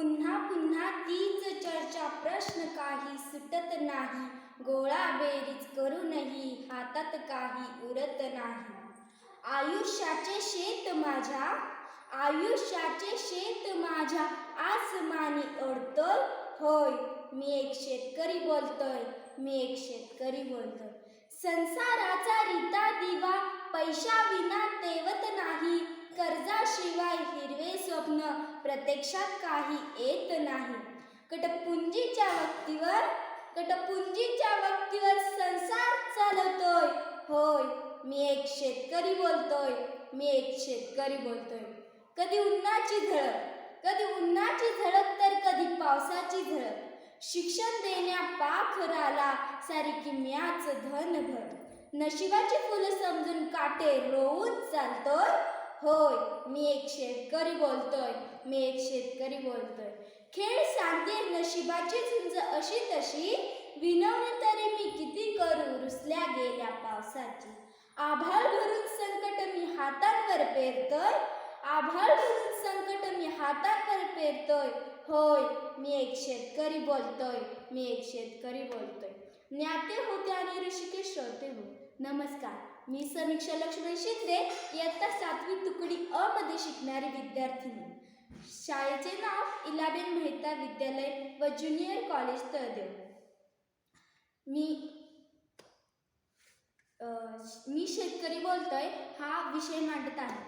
पुन्हा पुन्हा तीच चर्चा प्रश्न काही सुटत नाही. गोळा बेरीज करूनही हातात काही उरत नाही. आयुष्याचे शेत माझ्या आयुष्याचे शेत माझ्या आसमानी अडतोय. होय मी एक शेतकरी बोलतोय मी एक शेतकरी बोलतोय. संसाराचा रीता दिवा पैशाविना तेवत नाही. प्रत्यक्षात काही येत नाही. कटपुंजीच्या वक्तीवर कटपुंजीच्या वक्तीवर संसार चालवतोय. होय मी एक शेतकरी बोलतोय मी एक शेतकरी बोलतोय. कधी उन्हाची झळक कधी उन्हाची झळक तर कधी पावसाची झळक. शिक्षण देण्या पाखराला सारी किम्याच धनभर नशिबाची फुलं समजून काटे रोवून चालतोय. होय मी एक शेतकरी बोलतोय मी एक शेतकरी बोलतोय. खेळ सांगते नशिबाची झुंज अशी तशी विनवणी तरी मी किती करू रुसल्या गेल्या पावसाची. आभाळ भरून संकट मी हातांवर पेरतोय आभाळ भरून संकट मी हातांवर पेरतोय. होय मी एक शेतकरी बोलतोय मी एक शेतकरी बोलतोय. ज्ञाते होते आणि ऋषिकेश श्रोते हो नमस्कार. मी समीक्षा लक्ष्मण शिंदे इयत्ता सातवी तुकडी अ मध्ये शिकणारी विद्यार्थिनी शाळेचे नाव इलाबेन मेहता विद्यालय व ज्युनियर कॉलेज तळदेव. मी आ, मी शेतकरी बोलतोय हा विषय मांडत आहे.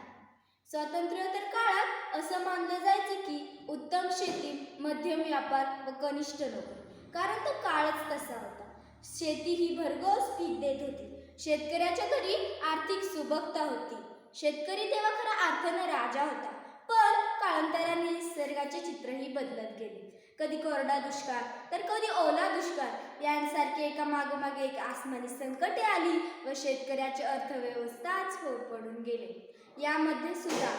स्वातंत्र्योत्तर काळात असं मानलं जायचं की उत्तम शेती मध्यम व्यापार व कनिष्ठ लोक कारण तो काळच तसा होता. शेती ही भरघोस पीक देत होती. शेतकऱ्याच्या घरी आर्थिक सुबकता होती. शेतकरी तेव्हा खरा अर्थानं राजा होता. पण काळांतराने निसर्गाचे चित्रही बदलत गेले. कधी कोरडा दुष्काळ तर कधी ओला दुष्काळ यांसारखे एका मागोमागे एक आसमानी संकटे आली व शेतकऱ्याची अर्थव्यवस्थाच हो पडून गेले. यामध्ये सुद्धा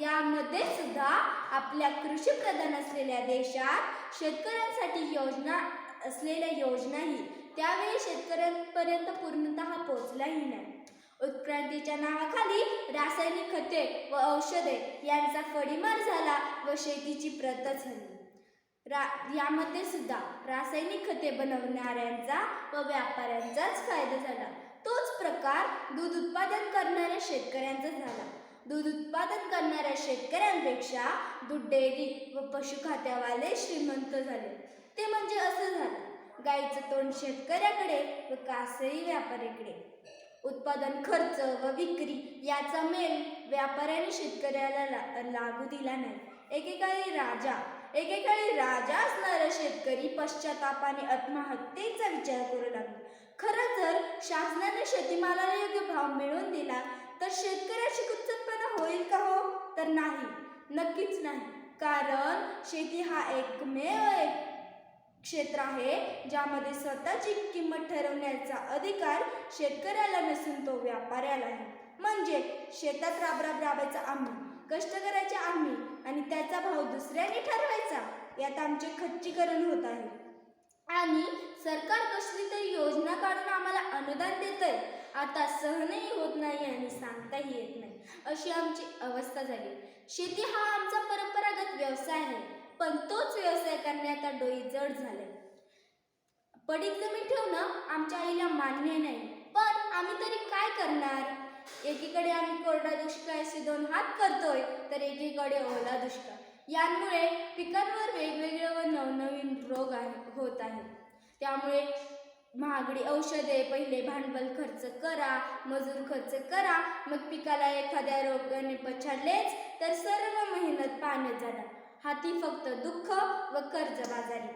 यामध्ये सुद्धा आपल्या कृषीप्रधान असलेल्या देशात शेतकऱ्यांसाठी योजना असलेल्या योजनाही त्यावेळी शेतकऱ्यांपर्यंत पूर्णतः पोहोचलाही नाही. उत्क्रांतीच्या नावाखाली रासायनिक खते व औषधे यांचा फडीमार झाला व शेतीची प्रतच झाली. रा यामध्ये सुद्धा रासायनिक खते बनवणाऱ्यांचा व व्यापाऱ्यांचाच फायदा झाला. तोच प्रकार दूध उत्पादन करणाऱ्या शेतकऱ्यांचा झाला. दूध उत्पादन करणाऱ्या शेतकऱ्यांपेक्षा दूध डेअरी व पशुखात्यावाले श्रीमंत झाले. ते म्हणजे असं झालं गाईचं तोंड शेतकऱ्याकडे व कासई व्यापाऱ्याकडे. उत्पादन खर्च व विक्री याचा मेल व्यापाऱ्याने शेतकऱ्याला ला लागू दिला नाही. एकेकाळी राजा एकेकाळी राजा असणारा शेतकरी पश्चातापाने आत्महत्येचा विचार करू लागला. खरं जर शासनाने शेतीमालाला योग्य भाव मिळवून दिला तर शेतकऱ्याची कुचतपणा होईल का हो? तर नाही नक्कीच नाही. कारण शेती हा एकमेव एक क्षेत्र आहे ज्यामध्ये स्वतःची किंमत ठरवण्याचा अधिकार शेतकऱ्याला नसून तो व्यापाऱ्याला आहे. म्हणजे शेतात राब राब राबायचा आम्ही कष्ट करायचे आम्ही आणि त्याचा भाव दुसऱ्याने ठरवायचा यात आमचे खच्चीकरण होत आहे. आणि सरकार कसली तरी योजना काढून आम्हाला अनुदान देतंय आता सहनही होत नाही आणि सांगताही येत नाही. अशी आमची अवस्था झाली. शेती हा आमचा परंपरागत व्यवसाय आहे. पण तोच व्यवसाय करण्याचा डोई जड झाले. पडीक जमीन ठेवणं आमच्या आईला मान्य नाही पण आम्ही तरी काय करणार? एकीकडे आम्ही कोरडा दुष्काळाचे दोन हात करतोय तर एकीकडे ओला दुष्काळ. यांमुळे पिकांवर वेगवेगळे व नवनवीन रोग आहे होत आहेत. त्यामुळे महागडी औषधे पहिले भांडवल खर्च करा मजूर खर्च करा मग पिकाला एखाद्या रोगाने पछाडलेच तर सर्व मेहनत पाण्यात जाणार. हाती फक्त दुःख व कर्जबाजारी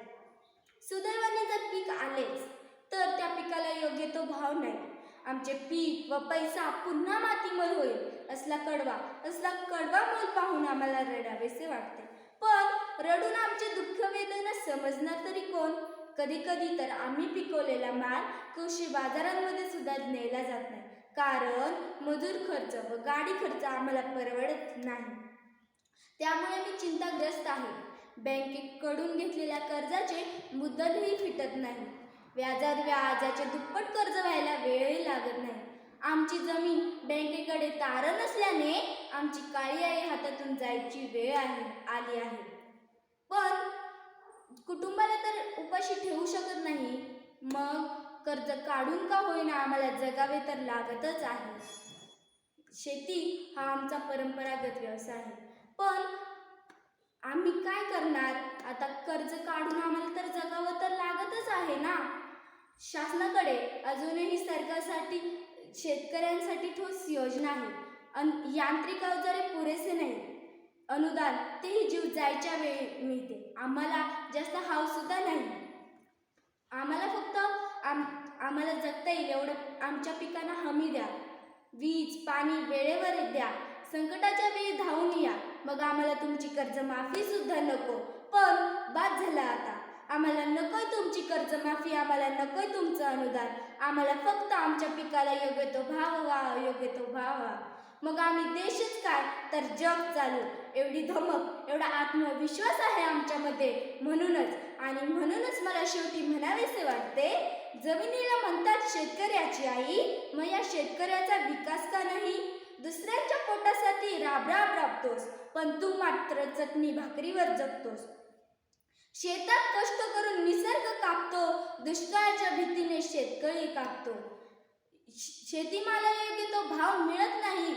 सुदैवाने जर पीक आलेच तर त्या पिकाला योग्य तो भाव नाही. आमचे पीक व पैसा पुन्हा मातीमोल होईल असला कडवा असला कडवा मोल पाहून आम्हाला रडावेसे वाटते. पण रडून आमचे दुःख वेदना समजणार तरी कोण? कधी कधी तर आम्ही पिकवलेला माल कृषी बाजारांमध्ये सुद्धा नेला जात नाही. कारण मजूर खर्च व गाडी खर्च आम्हाला परवडत नाही. त्यामुळे मी चिंताग्रस्त आहे. बँकेकडून घेतलेल्या कर्जाचे मुदतही फिटत नाही. व्याजात व्याजाचे दुप्पट कर्ज व्हायला वेळही लागत नाही. आमची जमीन बँकेकडे तारण असल्याने आमची काळी आई हातातून जायची वेळ आहे आली आहे. पण कुटुंबाला तर उपाशी ठेवू शकत नाही. मग कर्ज काढून का होईना आम्हाला जगावे तर लागतच आहे. शेती हा आमचा परंपरागत व्यवसाय आहे. पण आम्ही काय करणार? आता कर्ज काढून आम्हाला तर जगावं तर लागतच आहे ना. शासनाकडे अजूनही सरकारसाठी शेतकऱ्यांसाठी ठोस योजना आहे. अन यांत्रिक अवजारे पुरेसे नाही. अनुदान तेही जीव जायच्या वेळी मिळते. आम्हाला जास्त हाव सुद्धा नाही. आम्हाला फक्त आम आम्हाला जगता येईल एवढं आमच्या पिकांना हमी द्या. वीज पाणी वेळेवर द्या. संकटाच्या वेळी धावून या मग आम्हाला तुमची कर्जमाफी सुद्धा नको. पण बाद झाला आता. आम्हाला नकोय तुमची कर्जमाफी आम्हाला नकोय तुमचं अनुदान. आम्हाला फक्त आमच्या पिकाला योग्य तो भाव व्हा योग्य तो भाव व्हा. मग आम्ही देशच काय? तर जग चालू. एवढी धमक एवढा आत्मविश्वास आहे आमच्यामध्ये. म्हणूनच आणि म्हणूनच मला शेवटी म्हणावेसे वाटते जमिनीला म्हणतात शेतकऱ्याची आई मग या शेतकऱ्याचा विकास का नाही? दुसऱ्याच्या पोटासाठी राब राब राबतोस पण तू मात्र चटणी भाकरीवर जगतोस शेतात कष्ट करून निसर्ग कापतो दुष्काळाच्या भीतीने शेतकरी कापतो. शेतीमाला शेतीमालाला योग्य तो भाव मिळत नाही.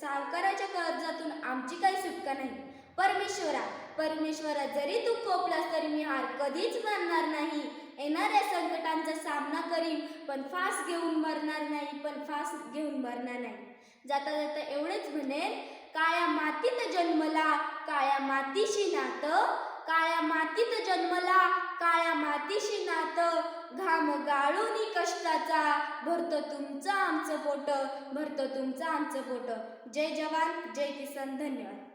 सावकाराच्या कर्जातून आमची काही सुटका नाही. परमेश्वरा परमेश्वरा जरी तू कोपलास तरी मी हार कधीच मानणार नाही. येणाऱ्या संकटांचा सामना करीन पण फास घेऊन मरणार नाही पण फास घेऊन मरणार नाही. जाता जाता एवढेच म्हणेन काळ्या मातीत जन्मला काळ्या मातीशी नातं काळ्या मातीत जन्मला काळ्या मातीशी नातं. घाम गाळूनी कष्टाचा भरतो तुमचं आमचं पोट भरतो तुमचं आमचं पोट. जय जवान जय किसान धन्यवाद.